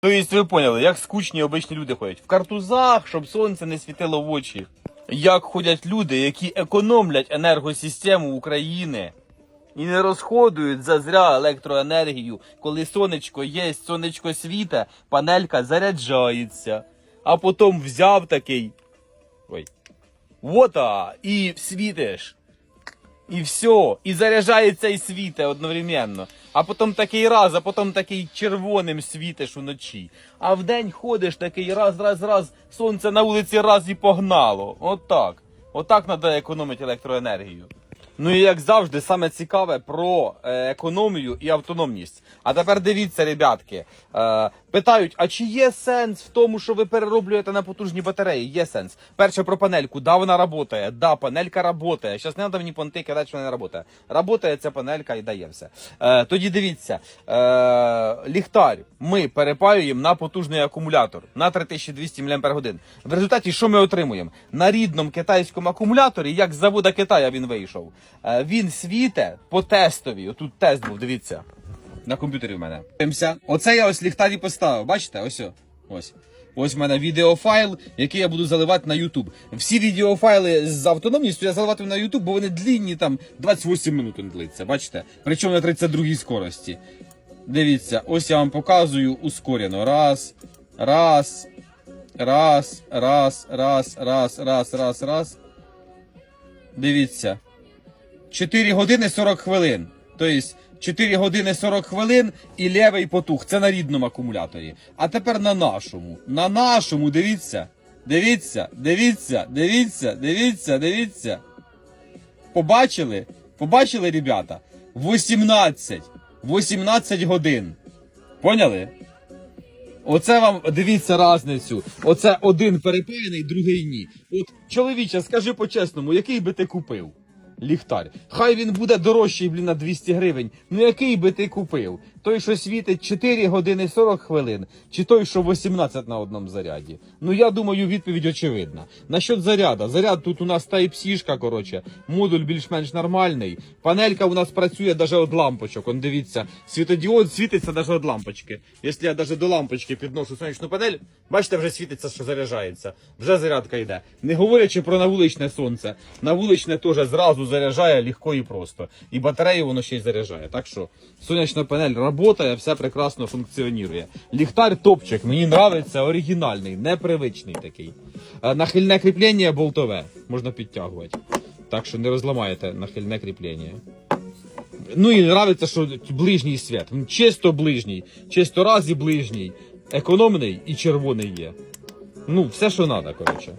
Тобто ви поняли, як скучні обичні люди ходять. В картузах, щоб сонце не світило в очі. Як ходять люди, які економлять енергосистему України і не розходують зазря електроенергію, коли сонечко є, сонечко світе, панелька заряджається. А потім взяв такий. Ой. Вота! І світиш. І все, і заряджається і світе одновременно. А потім такий раз, а потім такий червоним світиш уночі. А вдень ходиш такий раз, раз, раз, сонце на вулиці раз і погнало. Отак. Отак треба економити електроенергію. Ну і як завжди, саме цікаве про е, економію і автономність. А тепер дивіться, ребятки. Е, питають, а чи є сенс в тому, що ви перероблюєте на потужні батареї? Є сенс. Перше про панельку. Да, вона працює. Да, панелька працює. Зараз не треба мені понти казати, що вона не працює. Работає ця панелька і дає все. Е, тоді дивіться. Е, ліхтар ми перепаюємо на потужний акумулятор на 3200 мАч. В результаті що ми отримуємо? На рідному китайському акумуляторі, як з завода Китая він вийшов, він світе по тестові. Отут тест був, дивіться. На комп'ютері в мене. Дивимося. Оце я ось ліхтарі поставив. Бачите? Ось. Ось. Ось в мене відеофайл, який я буду заливати на YouTube. Всі відеофайли з автономністю я заливатиму на YouTube, бо вони длінні, там 28 минут він длиться. Бачите? Причому на 32 скорості. Дивіться, ось я вам показую ускорено. Раз, раз, раз, раз, раз, раз, раз, раз, раз. Дивіться. 4 години 40 хвилин. Тобто 4 години 40 хвилин і лівий потух. Це на рідному акумуляторі. А тепер на нашому. На нашому, дивіться. Дивіться, дивіться, дивіться, дивіться, дивіться. Побачили? Побачили, ребята? 18. 18 годин. Поняли? Оце вам дивіться різницю. Оце один перепаяний, другий ні. От чоловіче, скажи по-чесному, який би ти купив? Ліхтар. Хай він буде дорожчий, блін, на 200 гривень. Ну який би ти купив? Той, що світить 4 години 40 хвилин, чи той, що 18 на одному заряді? Ну я думаю, відповідь очевидна. Насчет заряда. Заряд тут у нас Type-C, коротше, модуль більш-менш нормальний. Панелька у нас працює навіть від лампочок. Он дивіться, світодіод світиться навіть від лампочки. Якщо я навіть до лампочки підношу сонячну панель, бачите, вже світиться, що заряджається. Вже зарядка йде. Не говорячи про навуличне сонце. Навуличне теж зразу заряджає легко і просто. І батарею воно ще й заряджає. Так що сонячна панель працює, все прекрасно функціонує. Ліхтар топчик, мені подобається, оригінальний, непривичний такий. Е, Нахильне кріплення болтове, можна підтягувати. Так що не розламаєте нахильне кріплення. Ну і нравиться, що ближній світ. Чисто ближній, чисто раз і ближній, економний і червоний є. Ну, все, що треба, коротше.